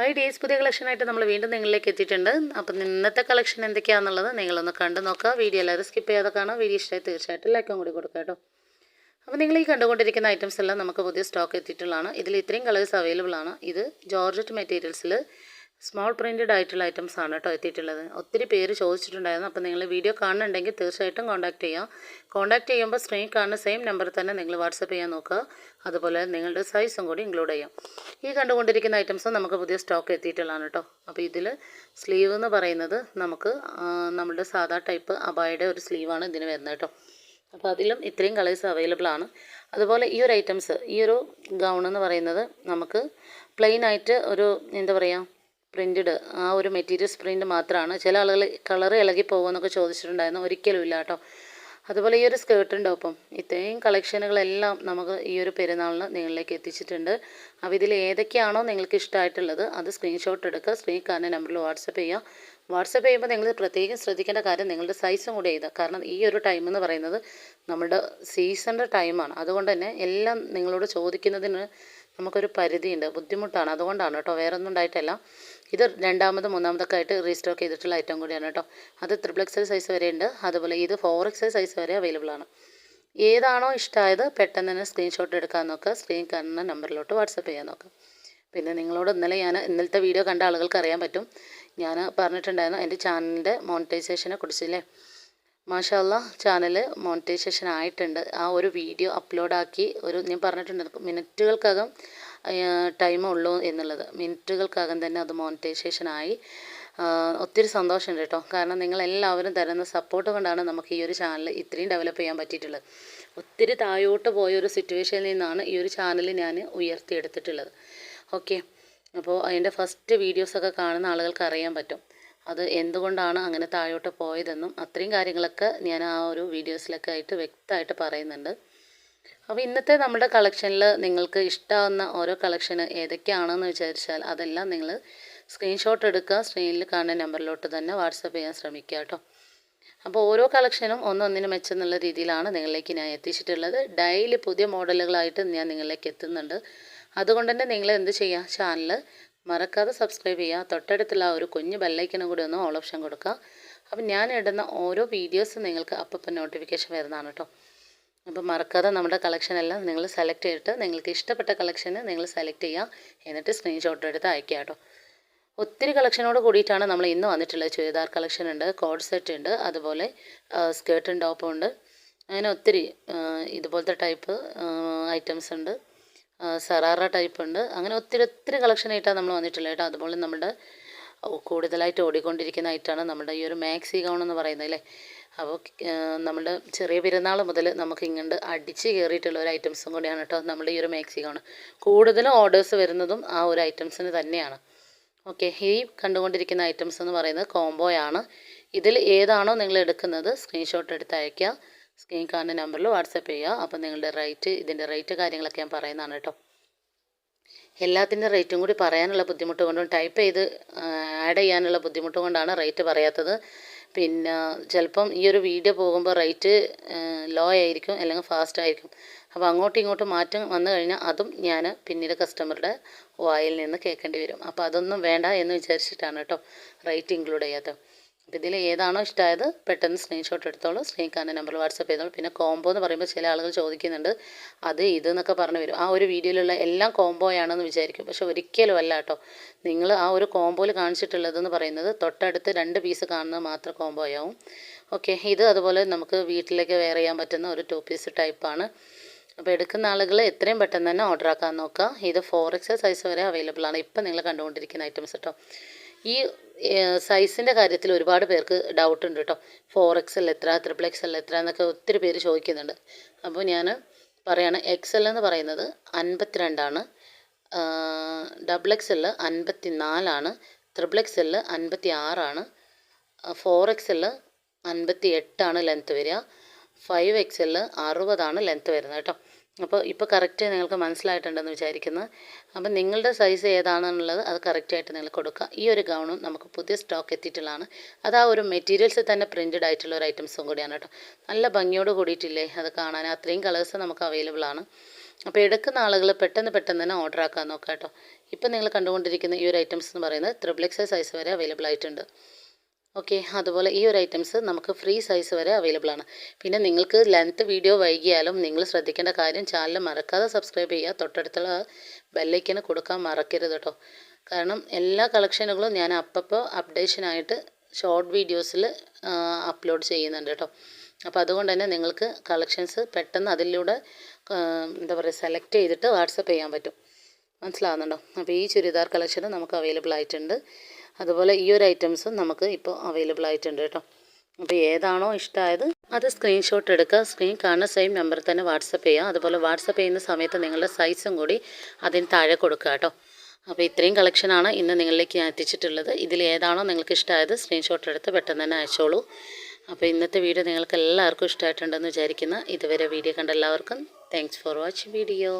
Hi days പുതിയ കളക്ഷനായിട്ട് നമ്മൾ വീണ്ടും നിങ്ങളിലേക്ക് എത്തിയിട്ടുണ്ട്. അപ്പം ഇന്നത്തെ കളക്ഷൻ എന്തൊക്കെയാണെന്നുള്ളത് നിങ്ങളൊന്ന് കണ്ടു നോക്കുക. വീഡിയോ എല്ലാവരും സ്കിപ്പ് ചെയ്യാതെ കാണാം വീഡിയോ ഇഷ്ടമായി തീർച്ചയായിട്ടും ലൈക്കും കൂടി കൊടുക്കുക കേട്ടോ. അപ്പോൾ നിങ്ങൾ ഈ കണ്ടുകൊണ്ടിരിക്കുന്ന ഐറ്റംസ് എല്ലാം നമുക്ക് പുതിയ സ്റ്റോക്ക് എത്തിയിട്ടുള്ളതാണ്. ഇതിൽ ഇത്രയും കളേഴ്സ് അവൈലബിൾ ആണ്. ഇത് ജോർജറ്റ് മെറ്റീരിയൽസിൽ സ്മോൾ പ്രിന്റഡ് ആയിട്ടുള്ള ഐറ്റംസ് ആണ് കേട്ടോ എത്തിയിട്ടുള്ളത്. ഒത്തിരി പേര് ചോദിച്ചിട്ടുണ്ടായിരുന്നു. അപ്പോൾ നിങ്ങൾ വീഡിയോ കാണുന്നുണ്ടെങ്കിൽ തീർച്ചയായിട്ടും കോൺടാക്ട് ചെയ്യാം. കോൺടാക്ട് ചെയ്യുമ്പോൾ സ്ക്രീൻ കാണുന്ന സെയിം നമ്പർ തന്നെ നിങ്ങൾ വാട്സപ്പ് ചെയ്യാൻ നോക്കുക. അതുപോലെ നിങ്ങളുടെ സൈസും കൂടി ഇൻക്ലൂഡ് ചെയ്യാം. ഈ കണ്ടുകൊണ്ടിരിക്കുന്ന ഐറ്റംസ് നമുക്ക് പുതിയ സ്റ്റോക്ക് എത്തിയിട്ടുള്ളതാണ് കേട്ടോ. അപ്പോൾ ഇതിൽ സ്ലീവ് എന്ന് പറയുന്നത് നമുക്ക് നമ്മുടെ സാധാ ടൈപ്പ് അബായുടെ ഒരു സ്ലീവാണ് ഇതിന് വരുന്നത് കേട്ടോ. അപ്പോൾ അതിലും ഇത്രയും കളേഴ്സ് അവൈലബിൾ ആണ്. അതുപോലെ ഈ ഒരു ഐറ്റംസ് ഈ ഒരു ഗൗൺ എന്ന് പറയുന്നത് നമുക്ക് പ്ലെയിൻ ആയിട്ട് ഒരു എന്താ പറയുക പ്രിന്റഡ് ആ ഒരു മെറ്റീരിയൽസ് പ്രിന്റ് മാത്രമാണ് ചില ആളുകൾ കളർ ഇളകി പോകുമെന്നൊക്കെ ചോദിച്ചിട്ടുണ്ടായിരുന്നു. ഒരിക്കലും ഇല്ല കേട്ടോ അതുപോലെ ഈ ഒരു സ്കേർട്ടുണ്ടോ അപ്പം? ഇത്രയും കളക്ഷനുകളെല്ലാം നമുക്ക് ഈ ഒരു പെരുന്നാളിന് നിങ്ങളിലേക്ക് എത്തിച്ചിട്ടുണ്ട്. അപ്പോൾ ഇതിൽ ഏതൊക്കെയാണോ നിങ്ങൾക്ക് ഇഷ്ടമായിട്ടുള്ളത് അത് സ്ക്രീൻഷോട്ട് എടുക്കുക. സ്ക്രീൻ കാണുന്ന നമ്പറിൽ വാട്സപ്പ് ചെയ്യുക. വാട്സപ്പ് ചെയ്യുമ്പോൾ നിങ്ങൾ പ്രത്യേകം ശ്രദ്ധിക്കേണ്ട കാര്യം നിങ്ങളുടെ സൈസും കൂടി എഴുതുക. കാരണം ഈ ഒരു ടൈം എന്ന് പറയുന്നത് നമ്മുടെ സീസണിന്റെ ടൈമാണ്. അതുകൊണ്ട് തന്നെ എല്ലാം നിങ്ങളോട് ചോദിക്കുന്നതിന് നമുക്കൊരു പരിധിയുണ്ട്. ബുദ്ധിമുട്ടാണ്. അതുകൊണ്ടാണ് കേട്ടോ. വേറെ ഒന്നും ഉണ്ടായിട്ടല്ല. ഇത് രണ്ടാമത് മൂന്നാമതൊക്കെ ആയിട്ട് റീസ്റ്റോക്ക് ചെയ്തിട്ടുള്ള ഐറ്റം കൂടിയാണ് കേട്ടോ. അത് ത്രിപ്പിൾ എക്സൽ സൈസ് വരെ ഉണ്ട്. അതുപോലെ ഇത് ഫോർ എക്സൽ സൈസ് വരെ അവൈലബിൾ ആണ്. ഏതാണോ ഇഷ്ടമായത് പെട്ടെന്ന് തന്നെ സ്ക്രീൻഷോട്ട് എടുക്കാൻ നോക്കുക സ്ക്രീൻ കാണുന്ന നമ്പറിലോട്ട് വാട്സപ്പ് ചെയ്യാൻ നോക്കുക പിന്നെ നിങ്ങളോട് ഇന്നലെ ഞാൻ ഇന്നലത്തെ വീഡിയോ കണ്ട ആളുകൾക്ക് അറിയാൻ പറ്റും. ഞാൻ പറഞ്ഞിട്ടുണ്ടായിരുന്നു എന്റെ ചാനലിന്റെ മോണിറ്റൈസേഷനെ കുറിച്ചില്ലേ മാഷാല്ല ചാനൽ മോണിറ്റൈസേഷൻ ആയിട്ടുണ്ട്. ആ ഒരു വീഡിയോ അപ്ലോഡാക്കി ഒരു ഞാൻ പറഞ്ഞിട്ടുണ്ട് മിനിറ്റുകൾക്കകം ടൈം ഉള്ളൂ എന്നുള്ളത്. മിനിറ്റുകൾക്കകം തന്നെ അത് മോണിറ്റൈസേഷൻ ആയി. ഒത്തിരി സന്തോഷമുണ്ട് കേട്ടോ. കാരണം നിങ്ങളെല്ലാവരും തരുന്ന സപ്പോർട്ട് കൊണ്ടാണ് നമുക്ക് ഈ ഒരു ചാനൽ ഇത്രയും ഡെവലപ്പ് ചെയ്യാൻ പറ്റിയിട്ടുള്ളത്. ഒത്തിരി താഴോട്ട് പോയ ഒരു സിറ്റുവേഷനിൽ നിന്നാണ് ഈ ഒരു ചാനൽ ഞാൻ ഉയർത്തിയെടുത്തിട്ടുള്ളത്. ഓക്കെ അപ്പോൾ അതിന്റെ ഫസ്റ്റ് വീഡിയോസൊക്കെ കാണുന്ന ആളുകൾക്ക് അറിയാൻ പറ്റും. അത് എന്തുകൊണ്ടാണ് അങ്ങനെ താഴോട്ട് പോയതെന്നും അത്രയും കാര്യങ്ങളൊക്കെ ഞാൻ ആ ഒരു വീഡിയോസിലൊക്കെ ആയിട്ട് വ്യക്തമായിട്ട് പറയുന്നുണ്ട്. അപ്പോൾ ഇന്നത്തെ നമ്മുടെ കളക്ഷനിൽ നിങ്ങൾക്ക് ഇഷ്ടമാവുന്ന ഓരോ കളക്ഷന് ഏതൊക്കെയാണെന്ന് വിചാരിച്ചാൽ അതെല്ലാം നിങ്ങൾ സ്ക്രീൻഷോട്ട് എടുക്കുക സ്ക്രീനിൽ കാണുന്ന നമ്പറിലോട്ട് തന്നെ വാട്സപ്പ് ചെയ്യാൻ ശ്രമിക്കുക കേട്ടോ. അപ്പോൾ ഓരോ കളക്ഷനും ഒന്നൊന്നിന് മെച്ചെന്നുള്ള രീതിയിലാണ് നിങ്ങളിലേക്ക് ഞാൻ എത്തിച്ചിട്ടുള്ളത്. ഡെയിലി പുതിയ മോഡലുകളായിട്ട് ഞാൻ നിങ്ങളിലേക്ക് എത്തുന്നുണ്ട്. അതുകൊണ്ട് തന്നെ നിങ്ങൾ എന്ത് ചെയ്യുക? ചാനൽ മറക്കാതെ സബ്സ്ക്രൈബ് ചെയ്യുക. തൊട്ടടുത്തുള്ള ആ ഒരു കുഞ്ഞ് ബെല്ലൈക്കനും കൂടി ഒന്ന് ഓൾ ഓപ്ഷൻ കൊടുക്കുക. അപ്പം ഞാൻ ഇടുന്ന ഓരോ വീഡിയോസും നിങ്ങൾക്ക് അപ്പം നോട്ടിഫിക്കേഷൻ വരുന്നതാണ് കേട്ടോ. അപ്പം മറക്കാതെ നമ്മുടെ കളക്ഷൻ എല്ലാം നിങ്ങൾ സെലക്ട് ചെയ്തിട്ട് നിങ്ങൾക്ക് ഇഷ്ടപ്പെട്ട കളക്ഷന് നിങ്ങൾ സെലക്ട് ചെയ്യുക. എന്നിട്ട് സ്ക്രീൻഷോട്ട് എടുത്ത് അയക്കുക കേട്ടോ. ഒത്തിരി കളക്ഷനോട് കൂടിയിട്ടാണ് നമ്മൾ ഇന്ന് വന്നിട്ടുള്ളത്. ചുരിദാർ കളക്ഷൻ ഉണ്ട് കോഡ് സെറ്റ് ഉണ്ട് അതുപോലെ സ്കേർട്ടും ടോപ്പും ഉണ്ട്. അങ്ങനെ ഒത്തിരി ഇതുപോലത്തെ ടൈപ്പ് ഐറ്റംസ് ഉണ്ട്. സറാറ ടൈപ്പ് ഉണ്ട്. അങ്ങനെ ഒത്തിരി ഒത്തിരി കളക്ഷൻ ആയിട്ടാണ് നമ്മൾ വന്നിട്ടുള്ളത് കേട്ടോ. അതുപോലെ നമ്മുടെ കൂടുതലായിട്ട് ഓടിക്കൊണ്ടിരിക്കുന്ന ആയിട്ടാണ് നമ്മുടെ ഈ ഒരു മാക്സി ഗൗൺ എന്ന് പറയുന്നത് അല്ലേ? അപ്പോൾ നമ്മുടെ ചെറിയ പെരുന്നാൾ മുതൽ നമുക്ക് ഇങ്ങോട്ട് അടിച്ച് കയറിയിട്ടുള്ള ഒരു ഐറ്റംസും കൂടിയാണ് കേട്ടോ നമ്മുടെ ഈ ഒരു മാക്സി ഗൗൺ കൂടുതലും ഓർഡേഴ്സ് വരുന്നതും ആ ഒരു ഐറ്റംസിന് തന്നെയാണ്. ഓക്കെ ഈ കണ്ടുകൊണ്ടിരിക്കുന്ന ഐറ്റംസ് എന്ന് പറയുന്നത് കോംബോയാണ് ഇതിൽ ഏതാണോ നിങ്ങൾ എടുക്കുന്നത് സ്ക്രീൻഷോട്ട് എടുത്ത് അയയ്ക്കുക സ്ക്രീൻ കാണുന്ന നമ്പറിൽ വാട്സപ്പ് ചെയ്യുക. അപ്പോൾ നിങ്ങളുടെ റേറ്റ് ഇതിന്റെ റേറ്റ് കാര്യങ്ങളൊക്കെ ഞാൻ പറയുന്നതാണ് കേട്ടോ. എല്ലാത്തിന്റെ റേറ്റും കൂടി പറയാനുള്ള ബുദ്ധിമുട്ട് കൊണ്ടും ടൈപ്പ് ചെയ്ത് ആഡ് ചെയ്യാനുള്ള ബുദ്ധിമുട്ട് കൊണ്ടാണ് റേറ്റ് പറയാത്തത്. പിന്നെ ചിലപ്പം ഈ ഒരു വീഡിയോ പോകുമ്പോൾ റേറ്റ് ലോ ആയിരിക്കും അല്ലെങ്കിൽ ഫാസ്റ്റ് ആയിരിക്കും. അപ്പോൾ അങ്ങോട്ടും ഇങ്ങോട്ടും മാറ്റം വന്നു കഴിഞ്ഞാൽ അതും ഞാൻ പിന്നീട് കസ്റ്റമറുടെ വായിൽ നിന്ന് കേൾക്കേണ്ടി വരും. അപ്പോൾ അതൊന്നും വേണ്ട എന്ന് വിചാരിച്ചിട്ടാണ് കേട്ടോ റേറ്റ് ഇൻക്ലൂഡ് ചെയ്യാത്തത്. ഇതിൽ ഏതാണോ ഇഷ്ടമായത് പെട്ടെന്ന് സ്ക്രീൻഷോട്ട് എടുത്തോളൂ. സ്നേഹിക്കാന്റെ നമ്പർ വാട്സപ്പ് ചെയ്തോളൂ. പിന്നെ കോംബോ എന്ന് പറയുമ്പോൾ ചില ആളുകൾ ചോദിക്കുന്നുണ്ട് അത് ഇത് എന്നൊക്കെ പറഞ്ഞു വരും. ആ ഒരു വീഡിയോയിലുള്ള എല്ലാം കോംബോ ആണെന്ന് വിചാരിക്കും. പക്ഷെ ഒരിക്കലും അല്ല കേട്ടോ. നിങ്ങൾ ആ ഒരു കോംബോയിൽ കാണിച്ചിട്ടുള്ളതെന്ന് പറയുന്നത് തൊട്ടടുത്ത് രണ്ട് പീസ് കാണുന്നത് മാത്രം കോംബോ ആവും. ഓക്കെ ഇത് അതുപോലെ നമുക്ക് വീട്ടിലേക്ക് വെയർ ചെയ്യാൻ പറ്റുന്ന ഒരു ടു പീസ് ടൈപ്പാണ് അപ്പോൾ എടുക്കുന്ന ആളുകൾ എത്രയും പെട്ടെന്ന് തന്നെ ഓർഡർ ആക്കാൻ നോക്കുക. ഇത് ഫോർ എക്സ് സൈസ് വരെ അവൈലബിൾ ആണ്. ഇപ്പം നിങ്ങൾ കണ്ടുകൊണ്ടിരിക്കുന്ന ഐറ്റംസ് കേട്ടോ ഈ സൈസിന്റെ കാര്യത്തിൽ ഒരുപാട് പേർക്ക് ഡൗട്ട് ഉണ്ട് കേട്ടോ ഫോർ എക്സ് എൽ എത്ര ത്രിപ്പിൾ എക്സ് എൽ എത്ര എന്നൊക്കെ ഒത്തിരി പേര് ചോദിക്കുന്നുണ്ട്. അപ്പോൾ ഞാൻ പറയാണ് എക്സ് എൽ എന്ന് പറയുന്നത് അൻപത്തിരണ്ടാണ്. ഡബിൾ എക്സ് എൽ അൻപത്തി നാലാണ് ത്രിപ്പിൾ എക്സ് എൽ അൻപത്തി ആറാണ് ഫോർ എക്സ് എൽ അൻപത്തി എട്ടാണ് ലെങ്ത്ത് വരിക. ഫൈവ് എക്സ് എൽ അറുപതാണ് ലെങ്ത്ത് വരുന്നത് കേട്ടോ അപ്പോൾ ഇപ്പോൾ കറക്റ്റ് നിങ്ങൾക്ക് മനസ്സിലായിട്ടുണ്ടെന്ന് വിചാരിക്കുന്നു. അപ്പം നിങ്ങളുടെ സൈസ് ഏതാണെന്നുള്ളത് അത് കറക്റ്റായിട്ട് നിങ്ങൾ കൊടുക്കുക. ഈ ഒരു ഗൗണും നമുക്ക് പുതിയ സ്റ്റോക്ക് എത്തിയിട്ടുള്ളതാണ്. അത് ആ ഒരു മെറ്റീരിയൽസ് തന്നെ പ്രിന്റഡ് ആയിട്ടുള്ള ഒരു ഐറ്റംസും കൂടിയാണ് കേട്ടോ. നല്ല ഭംഗിയോട് കൂടിയിട്ടില്ലേ അത് കാണാൻ? അത്രയും കളേഴ്സ് നമുക്ക് അവൈലബിൾ ആണ്. അപ്പോൾ എടുക്കുന്ന ആളുകൾ പെട്ടെന്ന് പെട്ടെന്ന് തന്നെ ഓർഡർ ആക്കാൻ നോക്കാം കേട്ടോ. ഇപ്പം നിങ്ങൾ കണ്ടുകൊണ്ടിരിക്കുന്ന ഈ ഒരു ഐറ്റംസ് എന്ന് പറയുന്നത് ത്രിബിൾ സൈസ് വരെ അവൈലബിൾ ആയിട്ടുണ്ട്. ഓക്കെ അതുപോലെ ഈ ഒരു ഐറ്റംസ് നമുക്ക് ഫ്രീ സൈസ് വരെ അവൈലബിൾ ആണ്. പിന്നെ നിങ്ങൾക്ക് ലെങ്ത്ത് വീഡിയോ വൈകിയാലും നിങ്ങൾ ശ്രദ്ധിക്കേണ്ട കാര്യം ചാനൽ മറക്കാതെ സബ്സ്ക്രൈബ് ചെയ്യുക. തൊട്ടടുത്തുള്ള ബെല്ലൈക്കന് കൊടുക്കാൻ മറക്കരുത് കേട്ടോ കാരണം എല്ലാ കളക്ഷനുകളും ഞാൻ അപ്പപ്പോൾ അപ്ഡേഷനായിട്ട് ഷോർട്ട് വീഡിയോസിൽ അപ്ലോഡ് ചെയ്യുന്നുണ്ട് കേട്ടോ അപ്പോൾ അതുകൊണ്ട് തന്നെ നിങ്ങൾക്ക് കളക്ഷൻസ് പെട്ടെന്ന് അതിലൂടെ എന്താ പറയുക സെലക്ട് ചെയ്തിട്ട് വാട്സപ്പ് ചെയ്യാൻ പറ്റും. മനസ്സിലാവുന്നുണ്ടോ? അപ്പോൾ ഈ ചുരിദാർ കളക്ഷൻ നമുക്ക് അവൈലബിൾ ആയിട്ടുണ്ട്. അതുപോലെ ഈ ഒരു ഐറ്റംസും നമുക്ക് ഇപ്പോൾ അവൈലബിൾ ആയിട്ടുണ്ട് കേട്ടോ. അപ്പോൾ ഏതാണോ ഇഷ്ടമായത് അത് സ്ക്രീൻഷോട്ട് എടുക്കുക. സ്ക്രീൻ കാണുന്ന സെയിം നമ്പറിൽ തന്നെ വാട്സപ്പ് ചെയ്യുക. അതുപോലെ വാട്സപ്പ് ചെയ്യുന്ന സമയത്ത് നിങ്ങളുടെ സൈസും കൂടി അതിന് താഴെ കൊടുക്കുക കേട്ടോ. അപ്പോൾ ഇത്രയും കളക്ഷനാണ് ഇന്ന് നിങ്ങളിലേക്ക് ഞാൻ എത്തിച്ചിട്ടുള്ളത്. ഇതിൽ ഏതാണോ നിങ്ങൾക്ക് ഇഷ്ടമായത് സ്ക്രീൻഷോട്ട് എടുത്ത് പെട്ടെന്ന് തന്നെ അയച്ചോളൂ. അപ്പോൾ ഇന്നത്തെ വീഡിയോ നിങ്ങൾക്ക് എല്ലാവർക്കും ഇഷ്ടമായിട്ടുണ്ടെന്ന് വിചാരിക്കുന്നു. ഇതുവരെ വീഡിയോ കണ്ട എല്ലാവർക്കും താങ്ക്സ് ഫോർ വാച്ചിങ് വീഡിയോ